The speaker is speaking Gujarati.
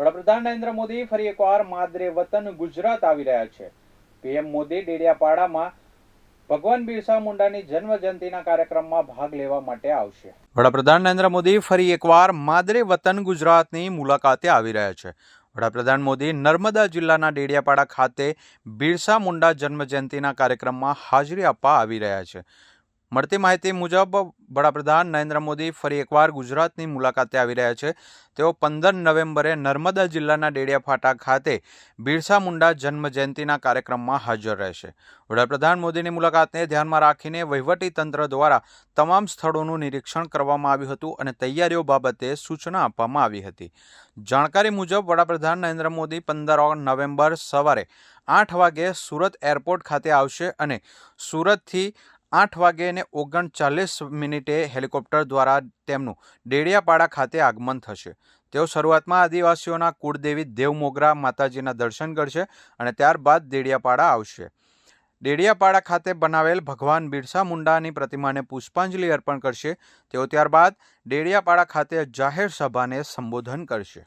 વડાપ્રધાન નરેન્દ્ર મોદી ફરી એકવાર માદરે વતન ગુજરાત આવી રહ્યા છે. પીએમ મોદી ડેડિયાપાડામાં ભગવાન બિરસા મુંડાની જન્મ જયંતિના કાર્યક્રમમાં ભાગ લેવા માટે આવશે. વડાપ્રધાન નરેન્દ્ર મોદી ફરી એકવાર માદરે વતન ગુજરાતની મુલાકાતે આવી રહ્યા છે. વડાપ્રધાન મોદી નર્મદા જિલ્લાના ડેડિયાપાડા ખાતે બિરસા મુંડા જન્મ જયંતિના કાર્યક્રમમાં હાજરી આપવા આવી રહ્યા છે. મળતી માહિતી મુજબ, વડાપ્રધાન નરેન્દ્ર મોદી ફરી એકવાર ગુજરાતની મુલાકાતે આવી રહ્યા છે. તેઓ પંદર નવેમ્બરે નર્મદા જિલ્લાના ડેડિયાપાટા ખાતે બિરસા મુંડા જન્મ જયંતિના કાર્યક્રમમાં હાજર રહેશે. વડાપ્રધાન મોદીની મુલાકાતને ધ્યાનમાં રાખીને વહીવટી તંત્ર દ્વારા તમામ સ્થળોનું નિરીક્ષણ કરવામાં આવ્યું હતું અને તૈયારીઓ બાબતે સૂચના આપવામાં આવી હતી. જાણકારી મુજબ, વડાપ્રધાન નરેન્દ્ર મોદી પંદર નવેમ્બર સવારે આઠ વાગે સુરત એરપોર્ટ ખાતે આવશે અને સુરતથી આઠ વાગે અને ઓગણચાલીસ મિનિટે હેલિકોપ્ટર દ્વારા તેમનું ડેડિયાપાડા ખાતે આગમન થશે. તેઓ શરૂઆતમાં આદિવાસીઓના કુળદેવી દેવમોગરા માતાજીના દર્શન કરશે અને ત્યારબાદ ડેડિયાપાડા આવશે. ડેડિયાપાડા ખાતે બનાવેલ ભગવાન બિરસા મુંડાની પ્રતિમાને પુષ્પાંજલિ અર્પણ કરશે. તેઓ ત્યારબાદ ડેડિયાપાડા ખાતે જાહેર સભાને સંબોધન કરશે.